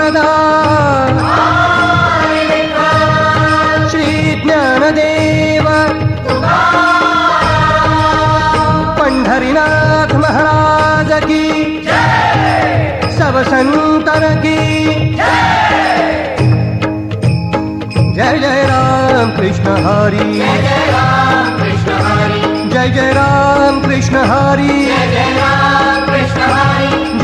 वरदा श्री ज्ञानदेव पंढरीनाथ महाराज की। सब संतर की। जय जय राम कृष्ण हरी। जय जय राम कृष्ण हरी। जय जय राम कृष्ण हरी।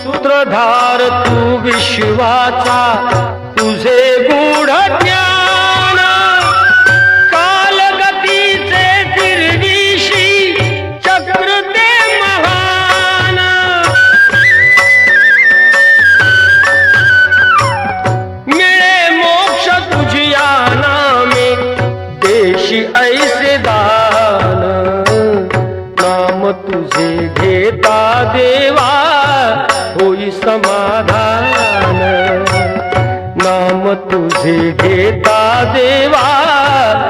सूत्रधार तू विश्वाचा तुझे गूढ ज्ञान. कालगतीचे दिर्दिशी चक्र ते महान. मिळे मोक्ष तुझिया नामे देशी ऐसे दान. नाम तुझे घेता देवा. समाधान। नाम तुझे घेता देवा।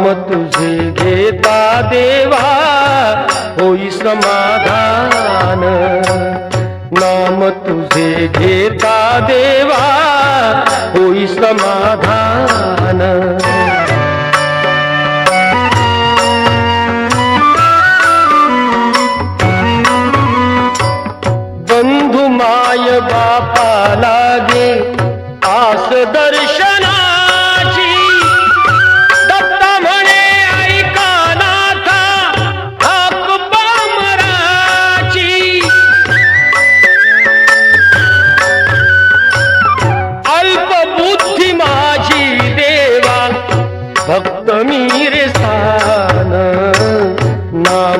नाम तुझे घेता देवा होई समाधान. नाम तुझे घेता देवा होई समाधान. बंधु माय बापा लागे आस दर्श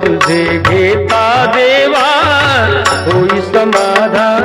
तुझे घेता देवा होई समाधान.